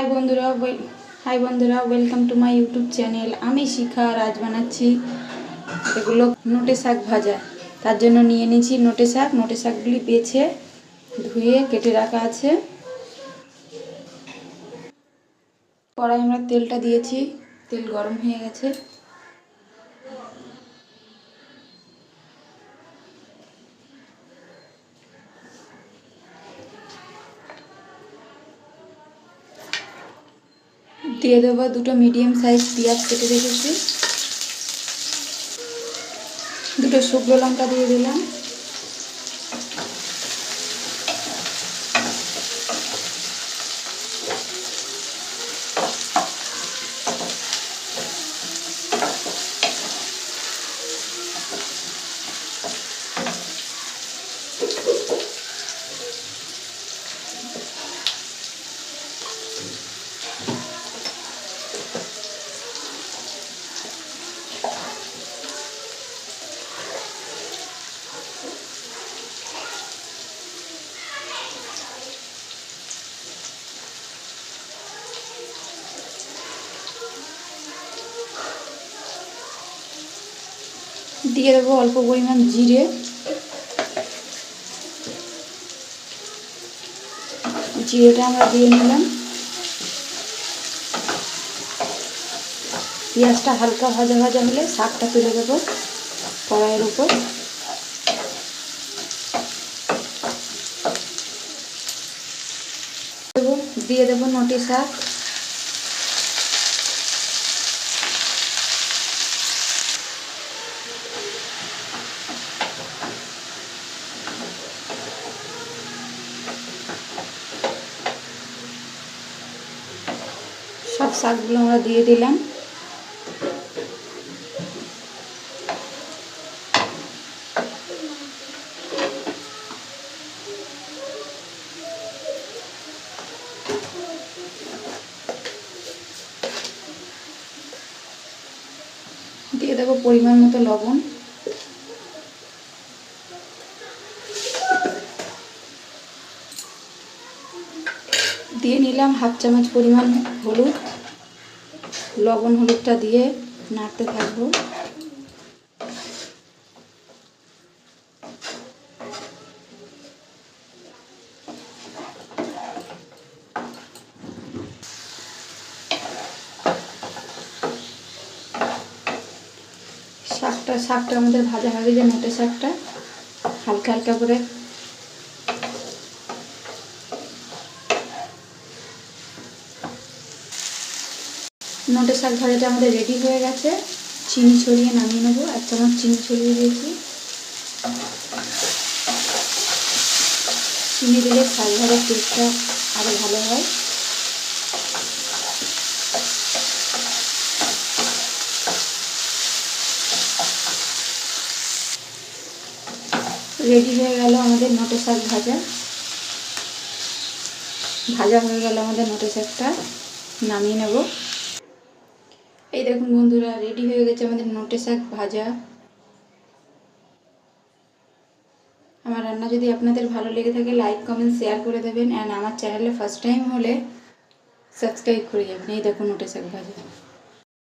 High বন্ধুরা hi বন্ধুরা welcome to my YouTube channel আমি শিখা, আর আজ বানাচ্ছি এগুলো নোটে শাক ভাজা। তার জন্য নিয়ে নিয়েছি নোটে শাক। নোটে শাকগুলি বেছে, ধুয়ে, কেটে রাখা আছে। কড়াই আমরা তেলটা দিয়েছি। তেল গরম হয়ে গেছে। দিয়ে দেবো দুটো মিডিয়াম সাইজ পেঁয়াজ কেটে রেখেছি। দুটো শুকনো লঙ্কা দিয়ে দিলাম। দিয়ে দেবো অল্প পরিমাণ জিরে। জিরেটা আমরা দিয়ে নিলাম। পেঁয়াজটা হালকা ভাজা ভাজা হলে শাকটা তুলে দেবো কড়াইয়ের উপর। দিয়ে দেবো নটি শাক। সব শাকগুলো আমরা দিয়ে দিলাম। দিয়ে দেবো পরিমাণ মতো লবণ। দিয়ে নিলাম হাফ চামচ পরিমাণ হলুদ। লবণ হলুদটা দিয়ে নাড়তে থাকব। শাকটা শাকটা আমাদের ভাজা হয়ে গেছে মোটে শাকটা, হালকা হালকা করে নোটে শাক ভাজাটা আমাদের রেডি হয়ে গেছে। চিনি ছড়িয়ে নামিয়ে নেব। এক চামচ চিনি ছড়িয়ে দিয়েছি। চিনি দিলে শাক ভাজার টেস্টটা আরও ভালো হয়। রেডি হয়ে গেল আমাদের নোটে শাক ভাজা। ভাজা হয়ে গেল আমাদের নোটে শাকটা নামিয়ে নেব। দেখুন বন্ধুরা রেডি হয়ে গেছে আমাদের নোটে শাক ভাজা। আমার রান্না যদি আপনাদের ভালো লেগে থাকে লাইক কমেন্ট শেয়ার করে দেবেন। অ্যান্ড আমার চ্যানেলে ফার্স্ট টাইম হলে সাবস্ক্রাইব করে যাবেন। এই দেখুন নোটে শাক ভাজা।